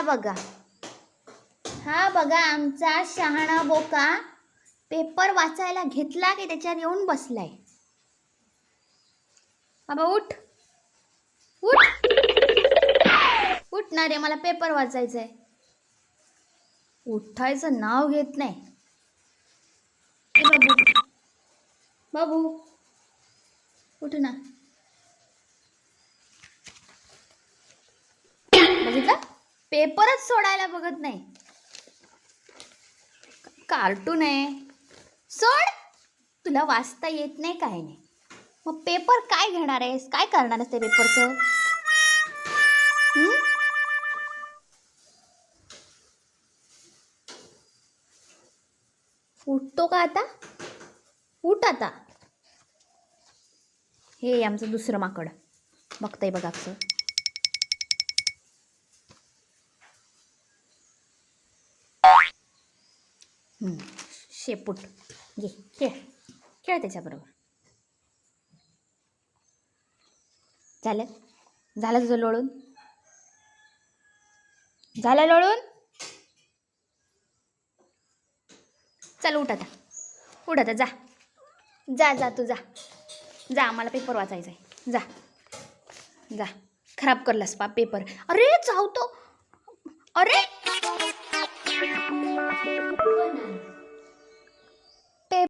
हा बघा. हा बघा आमचा शहाणा बोका पेपर वाचायला घेतला की त्याच्यावर येऊन बसलाय. बाबा उठ. उठ. उठ ना रे मला पेपर वाचायचंय. उठायचं नाव घेत नाही. बाबू. बाबू. उठ ना. पेपरच सोडायला बघत नाही. कार्टून आहे. सोड! तुला वाचता येत नाही काय नाही. मग पेपर काय घेणार आहेस? काय करणार आहेस ते पेपरचं? उठतो का आता? उठ आता. हे आमचं दुसरं माकड. बघताय बघा असं. शेपूट. घे खेळ. खेळ त्याच्याबरोबर. झालं? झालं तुझं लोळून? झालं लोळून? चल उठ आता. उठ आता जा. जा जा तू जा. जा आम्हाला पेपर वाचायचा आहे जा. जा. खराब करलास पा पेपर अरे चावतो अरे! Abone